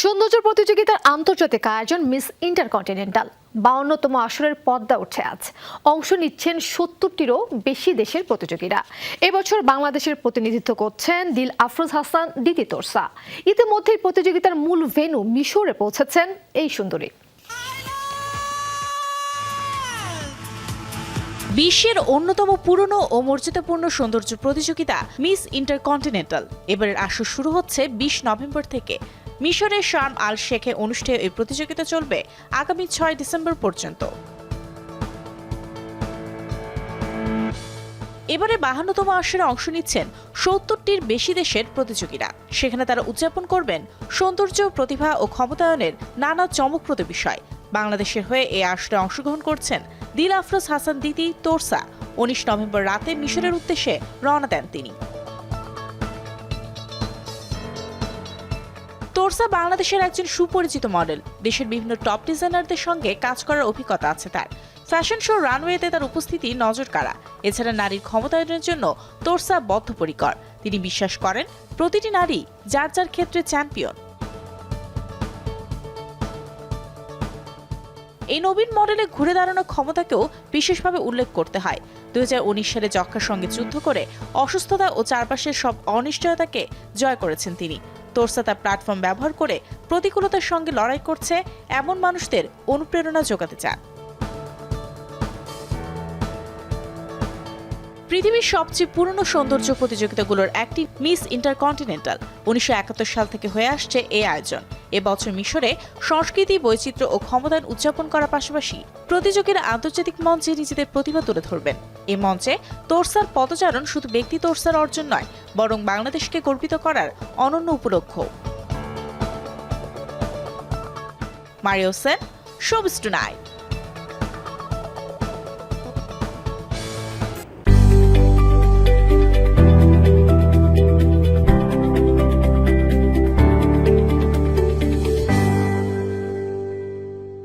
সৌন্দর্য প্রতিযোগিতার আন্তর্জাতিক আয়োজন মিস ইন্টারকন্টিনেন্টাল। বাউন্নতম আসরের পদ্মা উঠে আজ। অংশ নিচ্ছেন সত্তরটিরও বেশি দেশের প্রতিযোগীরা। এবছর বাংলাদেশের প্রতিনিধিত্ব করছেন দিল আফরোজ হাসান, দিতি তোরসা। ইতিমধ্যেই প্রতিযোগিতার মূল ভেন্যু মিশরে পৌঁছেছেন এই সুন্দরী। বিশ্বের অন্যতম পুরনো ও মর্যাদাপূর্ণ সৌন্দর্য প্রতিযোগিতা মিস ইন্টারকন্টিনেন্টাল। এবারের আসর শুরু হচ্ছে বিশ নভেম্বর থেকে। মিশরের শার্ম আল শেখে অনুষ্ঠেয় এই প্রতিযোগিতা চলবে আগামী ছয় ডিসেম্বর পর্যন্ত। এবারে বাহান্নতম আসরে অংশ নিচ্ছেন সত্তরটির বেশি দেশের প্রতিযোগীরা। সেখানে তারা উদযাপন করবেন সৌন্দর্য, প্রতিভা ও ক্ষমতায়নের নানা চমকপ্রদ বিষয়। বাংলাদেশের হয়ে এই আসরে অংশগ্রহণ করছেন দিল আফরোজ হাসান দিতি তোরসা। উনিশ নভেম্বর রাতে মিশরের উদ্দেশ্যে রওনা দেন তিনি। তোরসা বাংলাদেশের একজন সুপরিচিত মডেল। দেশের বিভিন্ন টপ ডিজাইনারদের সঙ্গে কাজ করার অভিজ্ঞতা আছে তার। ফ্যাশন শো রানওয়েতে তার উপস্থিতি নজর কাড়া। এছাড়া নারীর ক্ষমতায়নের জন্য তোরসা বদ্ধপরিকর। তিনি বিশ্বাস করেন, প্রতিটি নারী যার যার ক্ষেত্রে চ্যাম্পিয়ন। এই নবীন মডেলে ঘুরে দাঁড়ানোর ক্ষমতাকেও বিশেষভাবে উল্লেখ করতে হয়। দুই হাজার উনিশ সালে যক্ষার সঙ্গে যুদ্ধ করে অসুস্থতা ও চারপাশের সব অনিশ্চয়তাকে জয় করেছেন তিনি। তোরসা তার প্ল্যাটফর্ম ব্যবহার করে প্রতিকূলতার সঙ্গে লড়াই করছে এমন মানুষদের অনুপ্রেরণা যোগাতে চান। পৃথিবীর সবচেয়ে পুরনো সৌন্দর্য প্রতিযোগিতাগুলোর একটি মিস ইন্টারকন্টিনেন্টাল, উনিশশো একাত্তর সাল থেকে হয়ে আসছে এই আয়োজন। এবছর মিশরে সংস্কৃতি, বৈচিত্র্য ও ক্ষমতায়ন উদযাপন করার পাশাপাশি প্রতিযোগীরা আন্তর্জাতিক মঞ্চে নিজেদের প্রতিভা তুলে ধরবেন। এ মঞ্চে তোরসার পদচারণ শুধু ব্যক্তি তোরসার অর্জন নয়, বরং বাংলাদেশকে গর্বিত করার অনন্য উপলক্ষ। Mario Sen showbiz tonight